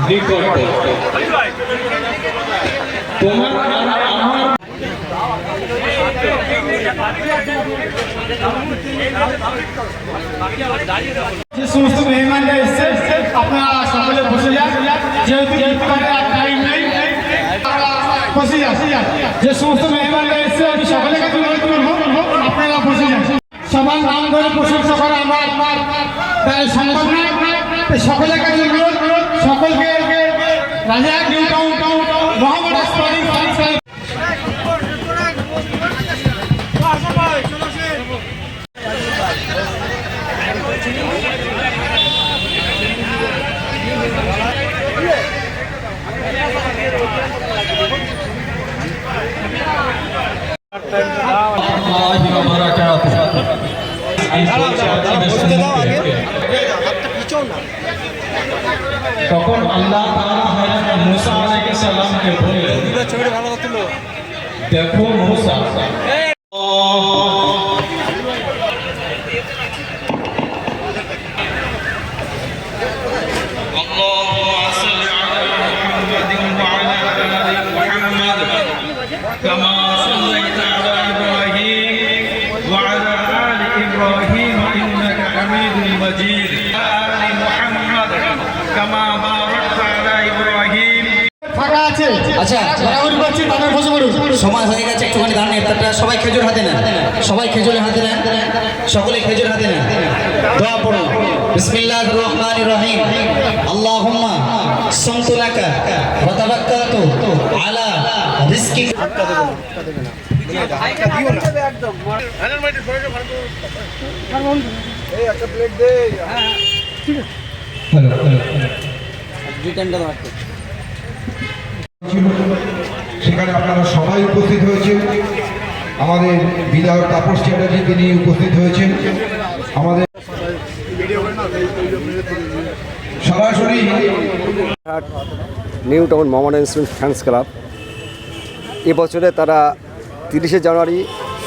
নিকট তোমার আর আমার যে সমস্ত মেহমানরা এসছে আপনারা সকলে বসে যান যেহেতু ইফতারের আর টাইম নেই আপনারা বসে যান যে সমস্ত মেহমানরা এসছে আমি সকলের কাছে অনুরোধ করব আপনারা বসে যান সবার নাম ধরে প্রশংসা করা আমার তাই সম্ভব নয় তাই সকলের কাছে অনুরোধ সকলকে Raja new town town Mohammad Asmani Saheb الله وبركاته তখন আল্লাহ মুসা আলাইকে সালামকে বললেন দেখো মুসা আচ্ছা করছি তাদের বসে পড়ুন সময় হয়ে গেছে একটুখানি দাঁড়ান ইফতারটা সবাই খেজুর হাতে নেন। সবাই খেজুর হাতে নেন। সকলে খেজুর হাতে নেন। দোয়া পড়ুন। বিসমিল্লাহ রহমান রহিম। আল্লাহুম্মা সামতু লাকা ওয়া তাওয়াক্কালতু আলা রিজকি হ্যালো সেখানে আপনারা সবাই উপস্থিত হয়েছেন। আমাদের বিধায়ক তাপস চ্যাটার্জি তিনি উপস্থিত হয়েছেন। আমাদের সরাসরি New Town Mohammedan student fans club. এবছরে তারা তিরিশে জানুয়ারি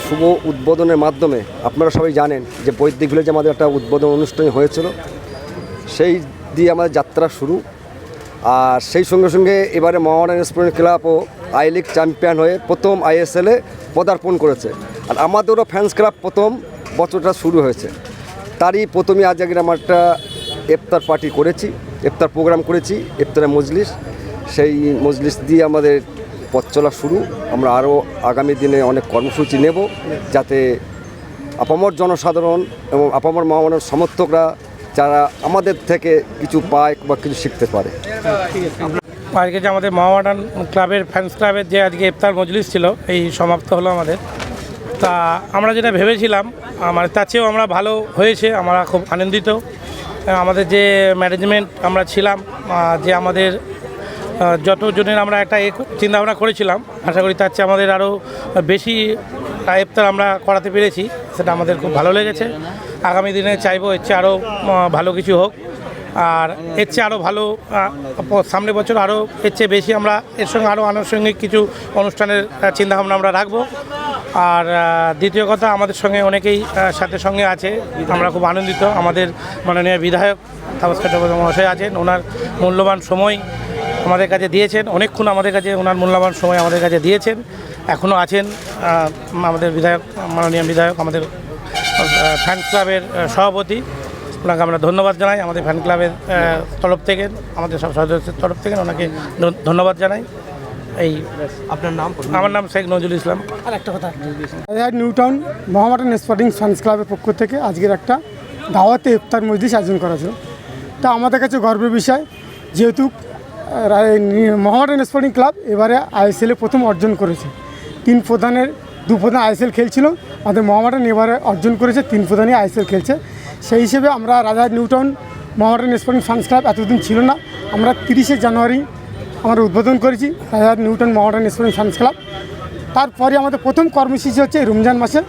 শুভ উদ্বোধনের মাধ্যমে, আপনারা সবাই জানেন যে বৈদিক ভিলেজে আমাদের একটা উদ্বোধন অনুষ্ঠান হয়েছিল। সেই দিয়ে আমাদের যাত্রা শুরু। আর সেই সঙ্গে সঙ্গে এবারে মোহামেডান স্টুডেন্ট ক্লাবও আই লিগ চ্যাম্পিয়ন হয়ে প্রথম আইএসএলে পদার্পণ করেছে। আর আমাদেরও ফ্যান্স ক্লাব প্রথম বছরটা শুরু হয়েছে। তারই প্রথমে আজ আগে আমার একটা ইফতার পার্টি করেছি, ইফতার প্রোগ্রাম করেছি ইফতারে মজলিস। সেই মজলিস দিয়ে আমাদের পথ চলা শুরু। আমরা আরও আগামী দিনে অনেক কর্মসূচি নেব যাতে আপামর জনসাধারণ এবং আপামর মহামানের সমর্থকরা যারা আমাদের থেকে কিছু পায় বা কিছু শিখতে পারে। আজকে যে আমাদের মহামাডান ক্লাবের ফ্যান্স ক্লাবের যে আজকে ইফতার মজলিস ছিল, এই সমাপ্ত হলো আমাদের। তা আমরা যেটা ভেবেছিলাম আমার তার চেয়েও আমরা ভালো হয়েছে, আমরা খুব আনন্দিত। আমাদের যে ম্যানেজমেন্ট আমরা ছিলাম যে আমাদের যতজনের আমরা একটা এ চিন্তা ভাবনা করেছিলাম, আশা করি তার চেয়ে আমাদের আরও বেশি ইফতার আমরা করাতে পেরেছি। সেটা আমাদের খুব ভালো লেগেছে। আগামী দিনে চাইব এর চেয়ে আরও ভালো কিছু হোক। আর এর চেয়ে আরও ভালো সামনে বছর আরও এর চেয়ে বেশি আমরা এর সঙ্গে আরও আনুষঙ্গিক কিছু অনুষ্ঠানের চিন্তাভাবনা আমরা রাখব। আর দ্বিতীয় কথা, আমাদের সঙ্গে অনেকেই সাথে সঙ্গে আছে। আমরা খুব আনন্দিত। আমাদের মাননীয় বিধায়ক তাপস চট্টোপাধ্যায় মহাশয় আছেন। ওনার মূল্যবান সময় আমাদের কাছে দিয়েছেন অনেকক্ষণ আমাদের কাছে ওনার মূল্যবান সময় আমাদের কাছে দিয়েছেন এখনও আছেন আমাদের বিধায়ক মাননীয় বিধায়ক আমাদের ফ্যান ক্লাবের সভাপতি। ওনাকে আমরা ধন্যবাদ জানাই আমাদের ফ্যান ক্লাবের তরফ থেকে আমাদের সব সদস্যের তরফ থেকে ওনাকে ধন্য- ধন্যবাদ জানাই। এই আপনার নাম আমার নাম শেখ নজরুল ইসলাম। আর একটা কথা। নিউটাউন মোহামেডান স্পোর্টিং ফ্যান্স ক্লাবের পক্ষ থেকে আজকের একটা দাওয়াতে ইফতার মজলিস আয়োজন করা ছিল তা আমাদের কাছে গর্বের বিষয় যেহেতু মোহামেডান স্পোর্টিং ক্লাব এবারে আইএসএলে প্রথম অর্জন করেছে। তিন প্রধানের, দু প্রধান আইএসএল খেলছিল। আমাদের মোহামেডান এবারে অর্জন করেছে, তিন প্রধানই আইএসএল খেলছে। সেই হিসেবে আমরা Raja New Town Mohammedan sporting fans club এতদিন ছিল না। আমরা তিরিশে জানুয়ারি আমরা উদ্বোধন করেছি Raja New Town Mohammedan sporting fans club. তারপরে আমাদের প্রথম কর্মসূচি হচ্ছে রমজান মাসে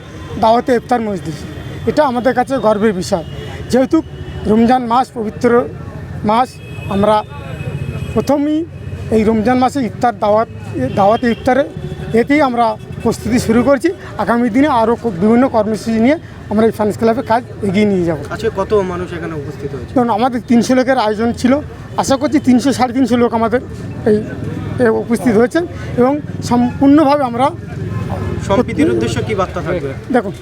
দাওয়াতে ইফতার মসজিদ। এটা আমাদের কাছে গর্বের বিষয়। যেহেতু রমজান মাস, পবিত্র মাস, আমরা প্রথমেই এই রমজান মাসে ইফতার দাওয়াত দাওয়াতে ইফতারে এতেই আমরা প্রস্তুতি শুরু করছি। আগামী দিনে আরও বিভিন্ন কর্মসূচি নিয়ে আমরা এই ফ্যান্স ক্লাবে কাজ এগিয়ে নিয়ে যাব। আজকে কত মানুষ এখানে উপস্থিত হয়েছে? কারণ আমাদের তিনশো লোকের আয়োজন ছিল। আশা করছি তিনশো সাড়ে তিনশো লোক আমাদের এই উপস্থিত হয়েছেন এবং সম্পূর্ণভাবে আমরা সম্প্রীতির উদ্দেশ্য কি বার্তা থাকবে? দেখুন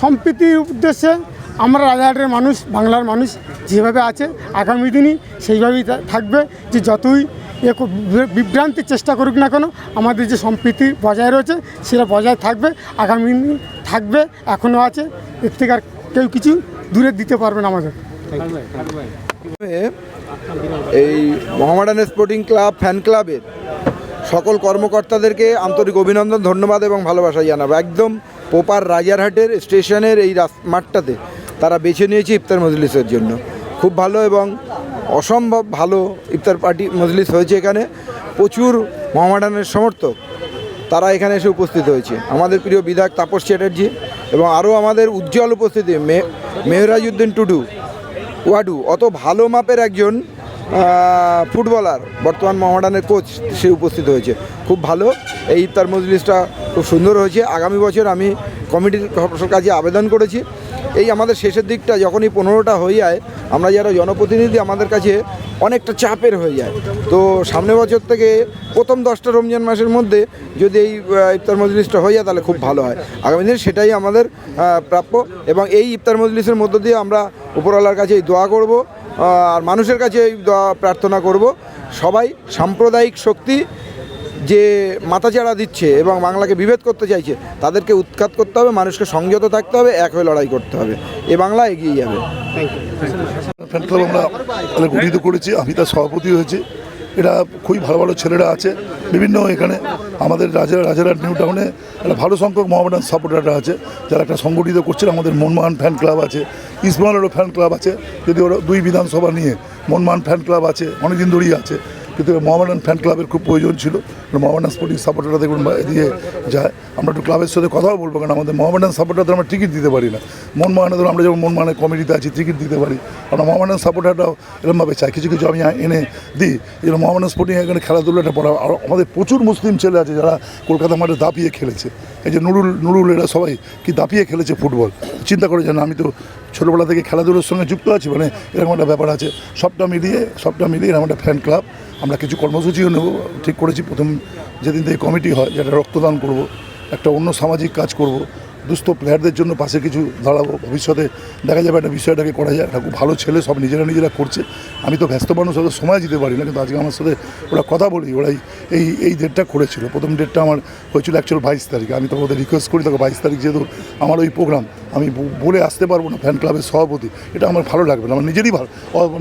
সম্প্রীতির উদ্দেশ্যে আমরা রাজাহাটের মানুষ, বাংলার মানুষ, যেভাবে আছে, আগামী দিনই সেইভাবেই থাকবে যে যতই বিভ্রান্তির চেষ্টা করুক না কেন, আমাদের যে সম্প্রীতি বজায় রয়েছে, সেটা বজায় থাকবে, আগামী দিন থাকবে, এখনও আছে, এর থেকে আর কেউ কিছু দূরে দিতে পারবে না আমাদের। এই মোহামেডান স্পোর্টিং ক্লাব, ফ্যান ক্লাবের সকল কর্মকর্তাদেরকে আন্তরিক অভিনন্দন, ধন্যবাদ এবং ভালোবাসা জানাব। একদম পোপার রাজারহাটের স্টেশনের এই মাঠটাতে তারা বেছে নিয়েছে ইফতার মজলিসের জন্য। খুব ভালো এবং অসম্ভব ভালো ইফতার পার্টি মজলিস হয়েছে এখানে। প্রচুর মোহামেডানের সমর্থক তারা এখানে এসে উপস্থিত হয়েছে। আমাদের প্রিয় বিধায়ক তাপস চ্যাটার্জি এবং আরও আমাদের উজ্জ্বল উপস্থিতি মে, মেহরাজউদ্দিন টুডু, ওয়াডু। অত ভালো মাপের একজন ফুটবলার, বর্তমান মোহামেডানের কোচ সে উপস্থিত হয়েছে। খুব ভালো। এই ইফতার মজলিসটা খুব সুন্দর হয়েছে। আগামী বছর আমি কমিটির কাছে আবেদন করেছি। এই আমাদের শেষের দিকটা যখনই পনেরোটা হয়ে যায়, আমরা যারা জনপ্রতিনিধি আমাদের কাছে অনেকটা চাপের হয়ে যায়। তো সামনের বছর থেকে প্রথম দশটা রমজান মাসের মধ্যে যদি এই ইফতার মজলিসটা হয়ে যায়, তাহলে খুব ভালো হয়। আগামী দিনে সেটাই আমাদের প্রাপ্য এবং এই ইফতার মজলিসের মধ্য দিয়ে আমরা উপরওয়ালার কাছে এই দোয়া করব আর মানুষের কাছে এই দোয়া প্রার্থনা করব। সবাই সাম্প্রদায়িক শক্তি যে মাথাচাড়া দিচ্ছে এবং বাংলাকে বিভেদ করতে চাইছে তাদেরকে উৎখাত করতে হবে মানুষকে সংযত থাকতে হবে এক হয়ে লড়াই করতে হবে। এ বাংলা এগিয়ে যাবে। ফ্যান ক্লাব আমরা তাহলে গঠিত করেছি আমি তার সভাপতি হয়েছি। এটা খুবই ভালো ভালো ছেলেরা আছে বিভিন্ন এখানে আমাদের রাজা রাজারহাট নিউ টাউনে একটা ভালো সংখ্যক মোহামেডান সাপোর্টাররা আছে যারা একটা সংগঠিত করছে আমাদের মনমোহন ফ্যান ক্লাব আছে ইসমানেরও ফ্যান ক্লাব আছে। যদি ওরা দুই বিধানসভা নিয়ে মনমোহন ফ্যান ক্লাব আছে অনেকদিন ধরেই আছে কিন্তু মোহামেডান ফ্যান ক্লাবের খুব প্রয়োজন ছিল। মোহামেডান স্পোর্টিং সাপোর্টাররা দেখুন এদিকে যায়, আমরা একটু ক্লাবের সাথে কথাও বলব, কারণ আমাদের মোহামেডান সাপোর্টারদের আমরা টিকিট দিতে পারি না। মন মনমোহনে ধরুন, আমরা যেমন মন মানে কমিটিতে আছি টিকিট দিতে পারি। আমরা মোহামেডান সাপোর্টাররাও এরকমভাবে চাই। কিছু কিছু আমি এনে দিই যেন মোহামেডান স্পোর্টিং এখানে খেলাধুলাটা পড়া আর আমাদের প্রচুর মুসলিম ছেলে আছে যারা কলকাতা মাঠে দাপিয়ে খেলেছে। এই যে নুরুল নুরুল এরা সবাই কি দাপিয়ে খেলেছে ফুটবল? চিন্তা করে যেন আমি তো ছোটোবেলা থেকে খেলাধুলোর সঙ্গে যুক্ত আছি মানে এরকম একটা ব্যাপার আছে। সবটা মিলিয়ে সবটা মিলিয়ে এরকম একটা ফ্যান ক্লাব আমরা কিছু কর্মসূচিও নেব, ঠিক করেছি। প্রথম যেদিন থেকে কমিটি হয়, যেটা রক্তদান করব, একটা অন্য সামাজিক কাজ করব, দুস্থ প্লেয়ারদের জন্য পাশে কিছু দাঁড়াবো। ভবিষ্যতে দেখা যাবে একটা বিষয়টাকে করা যায়। একটা খুব ভালো ছেলে সব নিজেরা নিজেরা করছে। আমি তো ব্যস্ত মানুষ, ওদের সময় দিতে পারি না, কিন্তু আজকে আমার সাথে ওরা কথা বলি, ওরাই এই এই ডেটটা করেছিল। প্রথম ডেটটা আমার হয়েছিল অ্যাকচুয়াল বাইশ তারিখে। আমি তো ওদের রিকোয়েস্ট করি তখন বাইশ তারিখ যেহেতু আমার ওই প্রোগ্রাম আমি বলে আসতে পারব না ফ্যান ক্লাবের সভাপতি। এটা আমার ভালো লাগবে না, আমার নিজেরই ভালো।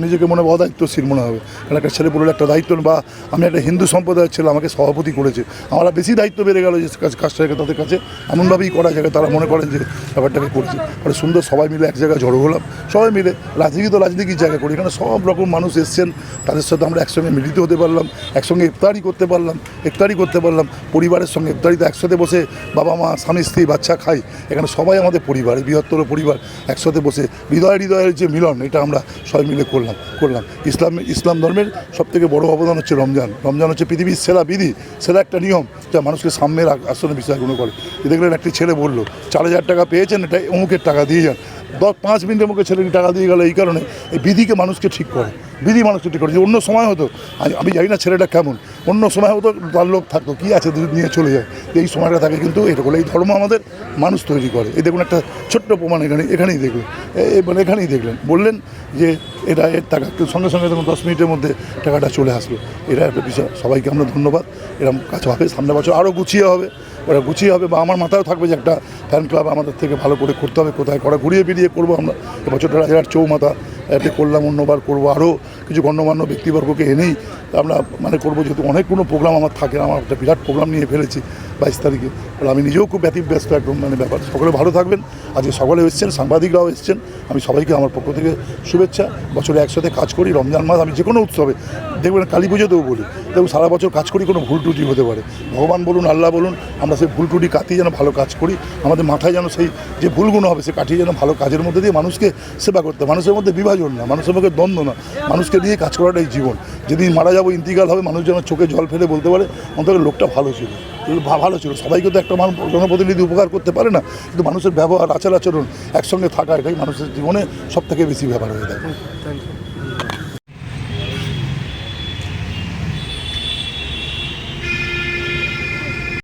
নিজেকে মনে হয় অদায়িত্বশীল মনে হবে। কারণ একটা ছেলে বলে একটা দায়িত্ব বা আমি একটা হিন্দু সম্প্রদায়ের ছেলে, আমাকে সভাপতি করেছে। আমার বেশি দায়িত্ব বেড়ে গেল যে কাজটাকে তাদের কাছে। এমনভাবেই করা যায় তারা মনে করেন যে, ব্যাপারটাকে করছে। মানে সুন্দর সবাই মিলে এক জায়গায় জড়ো হলাম। সবাই মিলে রাজনীতি তো রাজনীতির জায়গা করি। এখানে সব রকম মানুষ এসছেন। তাদের সাথে আমরা একসঙ্গে মিলিত হতে পারলাম, একসঙ্গে ইফতারি করতে পারলাম, ইফতারি করতে পারলাম। পরিবারের সঙ্গে ইফতারিতে একসাথে বসে বাবা মা, স্বামী, স্ত্রী, বাচ্চা খাই। এখানে সবাই আমাদের পরিবার এই বৃহত্তর পরিবার একসাথে বসে হৃদয় হৃদয়ের যে মিলন, এটা আমরা সবাই মিলে করলাম করলাম। ইসলাম ইসলাম ধর্মের সবথেকে বড় অবদান হচ্ছে রমজান। রমজান হচ্ছে পৃথিবীর সেরা বিধি, সেরা একটা নিয়ম যা মানুষকে সাম্যের আসনে আসনে বিশ্বাসগুলো করে। দেখলেন একটি ছেলে বলল, চার হাজার টাকা পেয়েছেন এটা অমুকের টাকা, দিয়ে যান। দশ, পাঁচ মিনিটের মুখে ছেলেকে টাকা দিয়ে গেল, এই কারণে এই বিধিকে মানুষকে ঠিক করে, বিধি মানুষকে ঠিক করে। যে অন্য সময় হতো আমি- জানি না ছেলেটা কেমন, অন্য সময় হতো তার লোক থাকতো, কী আছে নিয়ে চলে যায়। এই সময়টা থাকে কিন্তু এটা বলে, এই ধর্ম আমাদের মানুষ তৈরি করে। এই দেখুন একটা ছোট্ট প্রমাণ এখানে, এখানেই দেখলেন মানে এখানেই দেখলেন। বললেন যে এটা, এর টাকা সঙ্গে সঙ্গে দেখুন, দশ মিনিটের মধ্যে টাকাটা চলে আসবে এটা একটা বিষয়, সবাইকে আমরা ধন্যবাদ। এরকম কাজ হবে সামনে বছর আরও গুছিয়ে হবে। ওরা গুছিয়ে হবে বা আমার মাথায়ও থাকবে যে একটা ফ্যান ক্লাব আমাদের থেকে ভালো করে করতে হবে, কোথায় করা ঘুরিয়ে বেরিয়ে করব আমরা। এবছরটা রাজার চৌমাথা এতে করলাম, অন্যবার করব। আরও কিছু গণ্যমান্য ব্যক্তিবর্গকে এনেই আমরা মানে করব, যেহেতু অনেকগুলো প্রোগ্রাম আমার থাকে, আমার একটা বিরাট প্রোগ্রাম নিয়ে ফেলেছি বাইশ তারিখে। আমি নিজেও খুব ব্যতিব্যস্ত একদম মানে ব্যাপার। সকলে ভালো থাকবেন। আজকে সকলে এসছেন, সাংবাদিকরাও এসছেন। আমি সবাইকে আমার পক্ষ থেকে শুভেচ্ছা। বছরে একসাথে কাজ করি, রমজান মাস, আমি যে কোনো উৎসবে। দেখবেন কালী পুজোতেও বলি, দেখুন, সারা বছর কাজ করি, কোনো ভুল ত্রুটি হতে পারে। ভগবান বলুন, আল্লাহ বলুন, আমরা সেই ভুল ত্রুটি কাটিয়ে যেন ভালো কাজ করি। আমাদের মাথায় যেন সেই যে ভুলগুলো হবে, সে কাটিয়ে যেন ভালো কাজের মধ্যে দিয়ে মানুষকে সেবা করতে। মানুষের মধ্যে বিভাজন না, মানুষের মুখে দ্বন্দ্ব না। মানুষকে দিয়ে কাজ করাটাই জীবন। যেদিন মারা যাব ইন্তিকাল হবে, মানুষ যেন চোখে জল ফেলে বলতে পারে অন্তত লোকটা ভালো ছিল। ভালো ছিল। সবাইকে তো একটা মানুষ জনপ্রতিনিধি উপকার করতে পারে না, কিন্তু মানুষের ব্যবহার আচার আচরণ একসঙ্গে থাকা এটাই মানুষের জীবনে সবথেকে বেশি ব্যবহার হয়ে থাকে।